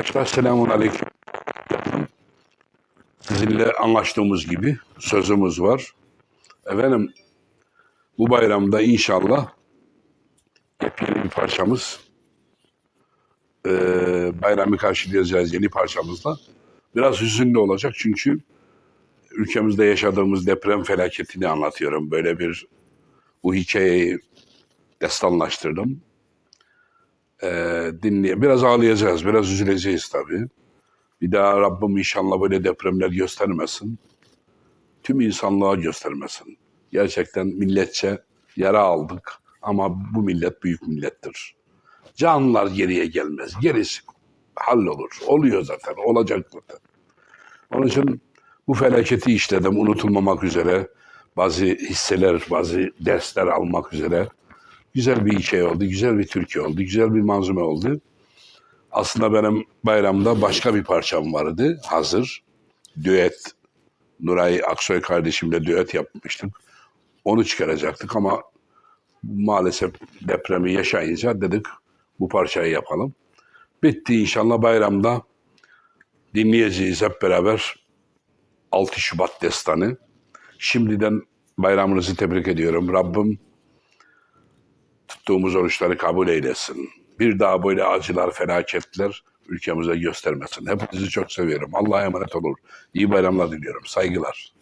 Arkadaşlar selamun aleyküm. Sizinle anlaştığımız gibi sözümüz var. Efendim bu bayramda inşallah yepyeni bir parçamız eee bayramı karşılayacağız yeni parçamızla. Biraz hüzünlü olacak çünkü ülkemizde yaşadığımız deprem felaketini anlatıyorum. Böyle bir bu hikayeyi destanlaştırdım. Eee dinleye biraz ağlayacağız, biraz üzüleceğiz tabii. Bir daha Rabbim inşallah böyle depremler göstermesin. Tüm insanlığa göstermesin. Gerçekten milletçe yara aldık ama bu millet büyük millettir. Canlılar geriye gelmez. Gerisi hallolur. Oluyor zaten. Olacak zaten. Onun için bu felaketi işledim unutulmamak üzere. Bazı hisseler, bazı dersler almak üzere. Güzel bir şey oldu, güzel bir Türkiye oldu, güzel bir manzume oldu. Aslında benim bayramda başka bir parçam vardı hazır. Düet. Nuray Aksoy kardeşimle düet yapmıştık. Onu çıkaracaktık ama maalesef depremi yaşayınca dedik bu parçayı yapalım. Bitti inşallah bayramda dinleyeceğiz hep beraber 6 Şubat destanı. Şimdiden bayramınızı tebrik ediyorum. Rabbim tuttuğumuz oruçları kabul eylesin. Bir daha böyle acılar, felaketler ülkemize göstermesin. Hepinizi çok seviyorum. Allah'a emanet olun. İyi bayramlar diliyorum. Saygılar.